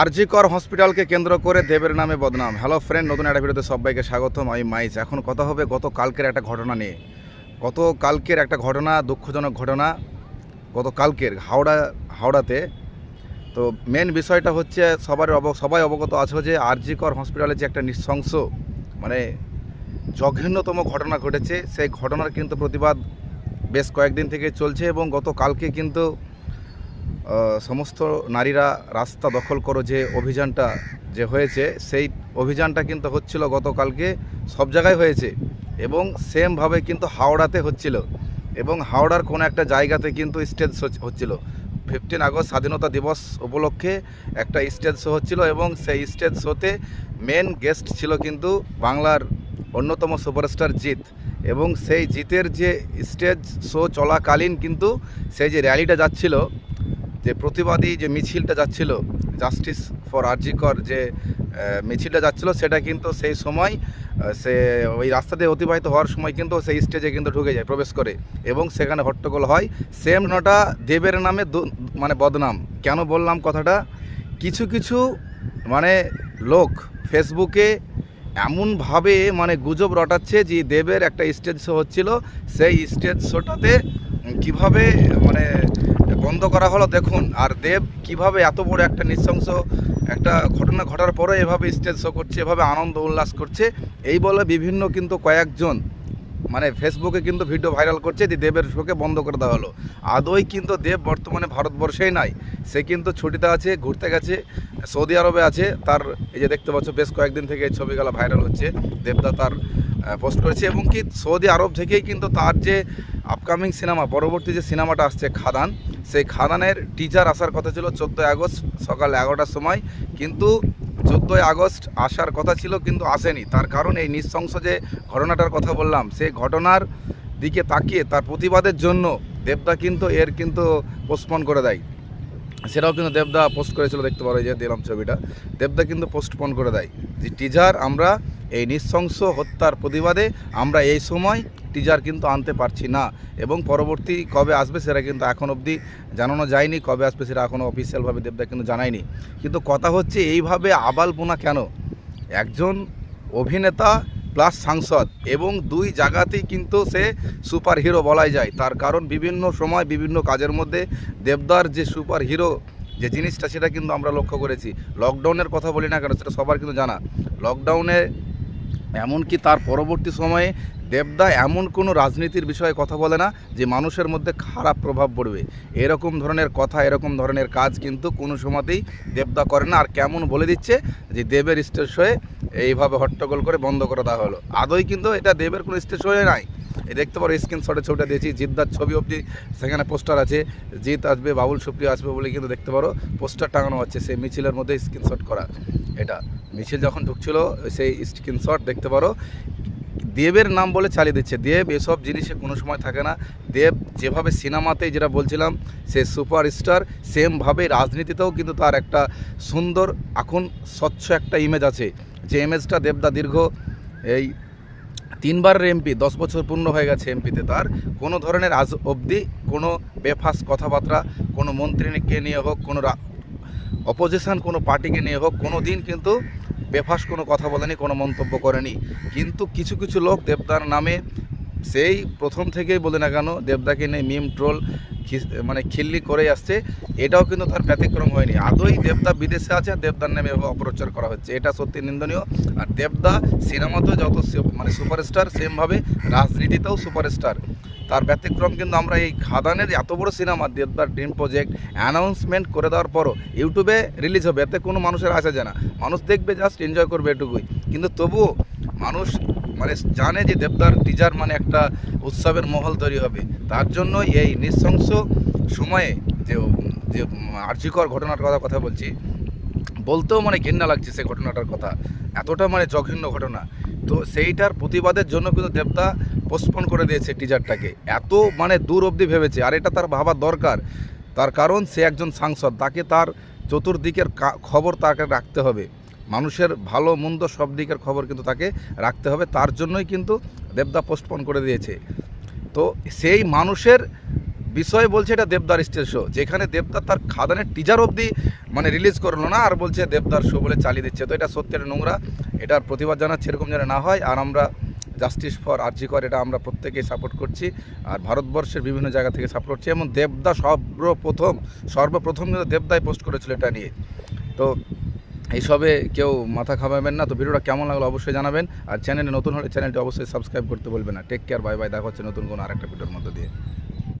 আরজিকর হসপিটালকে কেন্দ্র করে দেবের নামে বদনাম। হ্যালো ফ্রেন্ড, নতুন একটা ভিডিওতে সবাইকে স্বাগতম। আমি মাইজ। এখন কথা হবে গত কালকের একটা ঘটনা নিয়ে। গত কালকের একটা ঘটনা, দুঃখজনক ঘটনা গত কালকের হাওড়া, হাওড়াতে। তো মেন বিষয়টা হচ্ছে সবার সবাই অবগত আছে যে আরজিকর হসপিটালে যে একটা নৃশংস মানে জঘন্যতম ঘটনা ঘটেছে, সেই ঘটনার কিন্তু প্রতিবাদ বেশ কয়েকদিন থেকে চলছে এবং গত কালকে কিন্তু সমস্ত নারীরা রাস্তা দখল করো যে অভিযানটা যে হয়েছে, সেই অভিযানটা কিন্তু হচ্ছিল গতকালকে, সব জায়গায় হয়েছে এবং সেমভাবে কিন্তু হাওড়াতে হচ্ছিল এবং হাওড়ার কোনো একটা জায়গাতে কিন্তু স্টেজ শো হচ্ছিল। ফিফটিন আগস্ট স্বাধীনতা দিবস উপলক্ষে একটা স্টেজ শো হচ্ছিল এবং সেই স্টেজ শোতে মেন গেস্ট ছিল কিন্তু বাংলার অন্যতম সুপারস্টার জিৎ এবং সেই জিতের যে স্টেজ শো চলাকালীন কিন্তু সেই যে র্যালিটা যাচ্ছিল যে প্রতিবাদী যে মিছিলটা যাচ্ছিল জাস্টিস ফর আরজিকর যে মিছিলটা যাচ্ছিল, সেটা কিন্তু সেই সময় সে ওই রাস্তা দিয়ে অতিবাহিত হওয়ার সময় কিন্তু সেই স্টেজে কিন্তু ঢুকে যায়, প্রবেশ করে এবং সেখানে হট্টগোল হয়। সেম নটা দেবের নামে মানে বদনাম। কেন বললাম কথাটা? কিছু কিছু মানে লোক ফেসবুকে এমনভাবে মানে গুজব রটাচ্ছে যে দেবের একটা স্টেজ শো হচ্ছিল। সেই স্টেজ শোটাতে কীভাবে মানে বন্ধ করা হলো, দেখুন, আর দেব কীভাবে এত বড় একটা নৃশংস একটা ঘটনা ঘটার পরে এভাবে স্টেজ শো করছে, এভাবে আনন্দ উল্লাস করছে, এই বলে বিভিন্ন কিন্তু কয়েকজন মানে ফেসবুকে কিন্তু ভিডিও ভাইরাল করছে যে দেবের শোকে বন্ধ করে দেওয়া হলো। আদৌ কিন্তু দেব বর্তমানে ভারতবর্ষেই নাই, সে কিন্তু ছুটিতে আছে, ঘুরতে গেছে, সৌদি আরবে আছে, তার এই যে দেখতে পাচ্ছ, বেশ কয়েকদিন থেকে এই ছবিগুলো ভাইরাল হচ্ছে, দেবদা তার পোস্ট করেছে এবং কি সৌদি আরব থেকেই কিন্তু তার যে আপকামিং সিনেমা পরবর্তী যে সিনেমাটা আসছে খাদান, সেই খাদানের টিজার আসার কথা ছিল চোদ্দোই আগস্ট, সকাল এগারোটার সময়। কিন্তু চোদ্দোই আগস্ট আসার কথা ছিল কিন্তু আসেনি। তার কারণ এই নৃশংস যে ঘটনাটার কথা বললাম, সেই ঘটনার দিকে তাকিয়ে তার প্রতিবাদের জন্য দেবদা কিন্তু এর কিন্তু পোস্টপন করে দেয়। সেটাও কিন্তু দেবদা পোস্ট করেছিল, দেখতে পারো যে দিলাম ছবিটা। দেবদা কিন্তু পোস্টপন করে দেয়। যে টিজার আমরা এই নৃশংস হত্যার প্রতিবাদে আমরা এই সময় টিজার কিন্তু আনতে পারছি না। এবং পরবর্তী কবে আসবে সেটা কিন্তু এখন অবধি জানানো যায়নি, কবে আসবে সেটা এখনও অফিসিয়ালভাবে দেবদা কিন্তু জানায়নি। কিন্তু কথা হচ্ছে, এইভাবে আবালপোনা কেন? একজন অভিনেতা প্লাস সাংসদ এবং দুই জায়গাতেই কিন্তু সে সুপার হিরো বলাই যায়। তার কারণ বিভিন্ন সময় বিভিন্ন কাজের মধ্যে দেবদার যে সুপার হিরো যে জিনিসটা, সেটা কিন্তু আমরা লক্ষ্য করেছি। লকডাউনের কথা বলি না কেন, সেটা সবার কিন্তু জানা। লকডাউনে এমনকি তার পরবর্তী সময়ে দেবদা এমন কোনো রাজনীতির বিষয়ে কথা বলে না যে মানুষের মধ্যে খারাপ প্রভাব পড়বে। এরকম ধরনের কথা, এরকম ধরনের কাজ কিন্তু কোনো সময়তেই দেবদা করে না। আর কেমন বলে দিচ্ছে যে দেবের স্টেজ হয়ে এইভাবে হট্টগোল করে বন্ধ করে দেওয়া হলো। আদৌ কিন্তু এটা দেবের কোনো স্টেজ হয়ে নাই। এই দেখতে পারো স্ক্রিনশটে ছবিটা দিয়েছি, জিদ্দার ছবি অবধি সেখানে পোস্টার আছে। জিৎ আসবে, বাবুল সুপ্রিয় আসবে বলে কিন্তু দেখতে পারো, পোস্টার টাঙানো আছে সেই মিছিলের মধ্যে স্ক্রিনশট করা। এটা মিছিল যখন ঢুকছিল, সেই স্ক্রিনশট দেখতে পারো দেবের নাম বলে চালিয়ে দিচ্ছে। দেব এসব জিনিসে কোনো সময় থাকে না। দেব যেভাবে সিনেমাতেই যেটা বলছিলাম, সে সুপারস্টার, সেমভাবে রাজনীতিতেও কিন্তু তার একটা সুন্দর, এখন স্বচ্ছ একটা ইমেজ আছে। যে ইমেজটা দেবদা দীর্ঘ, এই তিনবারের এমপি দশ বছর পূর্ণ হয়ে গেছে এমপিতে তার। কোনো ধরনের আজ অবধি কোনো বেফাস কথাবার্তা, কোনো মন্ত্রীকে নিয়ে হোক, কোনো অপোজিশন কোনো পার্টিকে নিয়ে হোক, কোনো দিন কিন্তু বেফাস কোনো কথা বলেনি, কোনো মন্তব্য করেনি। কিন্তু কিছু কিছু লোক দেবদার নামে সেই প্রথম থেকেই বলে না কেন, দেবদাকে নিয়ে মিম ট্রোল মানে খিল্লি করে আসছে। এটাও কিন্তু তার ব্যতিক্রম হয়নি। আদৌ দেবদা বিদেশে আছে আর দেবদার নামে অপপ্রচার করা হচ্ছে। এটা সত্যি নিন্দনীয়। আর দেবদা সিনেমাতেও যত মানে সুপারস্টার, সেমভাবে রাজনীতিতেও সুপারস্টার। তার ব্যতিক্রম কিন্তু আমরা এই খাদানের এত বড় সিনেমা, দেবদার ড্রিম প্রজেক্ট অ্যানাউন্সমেন্ট করে দেওয়ার পরও ইউটিউবে রিলিজ হবে। এতে কোনো মানুষের আসা যায় না। মানুষ দেখবে জাস্ট এনজয় করবে এটুকুই। কিন্তু তবুও মানুষ মানে জানে যে দেবদার টিজার মানে একটা উৎসবের মহল তৈরি হবে। তার জন্য এই নৃশংস সময়ে যে যে আর্যিকর ঘটনার কথা কথা বলছি বলতেও মানে ঘেন্না লাগছে সেই ঘটনাটার কথা। এতটা মানে জঘন্য ঘটনা। তো সেইটার প্রতিবাদের জন্য কিন্তু দেবদা পোস্টপোন করে দিয়েছে টিজারটাকে এত মানে দূর অবধি ভেবেছে, আর এটা তার ভাবার দরকার। তার কারণ সে একজন সাংসদ, তাকে তার চতুর্দিকের খবর তাকে রাখতে হবে। মানুষের ভালো, মন্দ সব দিকের খবর কিন্তু তাকে রাখতে হবে। তার জন্যই কিন্তু দেবদা পোস্টপোন করে দিয়েছে। তো সেই মানুষের বিষয় বলছে এটা দেবদার স্টেজ শো, যেখানে দেবদার তার খাদানের টিজার অবধি মানে রিলিজ করল না, আর বলছে দেবদার শো বলে চালিয়ে দিচ্ছে। তো এটা সত্যি একটা নোংরা, এটার প্রতিবাদ জানাচ্ছে এরকম যেন না হয়, আর আমরা জাস্টিস ফর আর্জিকর এটা আমরা প্রত্যেকেই সাপোর্ট করছি, আর ভারতবর্ষের বিভিন্ন জায়গা থেকে সাপোর্ট করছি। এবং দেবদা সর্বপ্রথম সর্বপ্রথম কিন্তু দেবদাই পোস্ট করেছিল এটা নিয়ে। তো এইসবে কেউ মাথা খাওয়াবেন না। তো ভিডিওটা কেমন লাগল অবশ্যই জানাবেন, আর চ্যানেলে নতুন হলে চ্যানেলটি অবশ্যই সাবস্ক্রাইব করতে বলবেন না। টেক কেয়ার বাই বাই দেখা হচ্ছে নতুন কোনো আরেকটা ভিডিওর মধ্যে দিয়ে।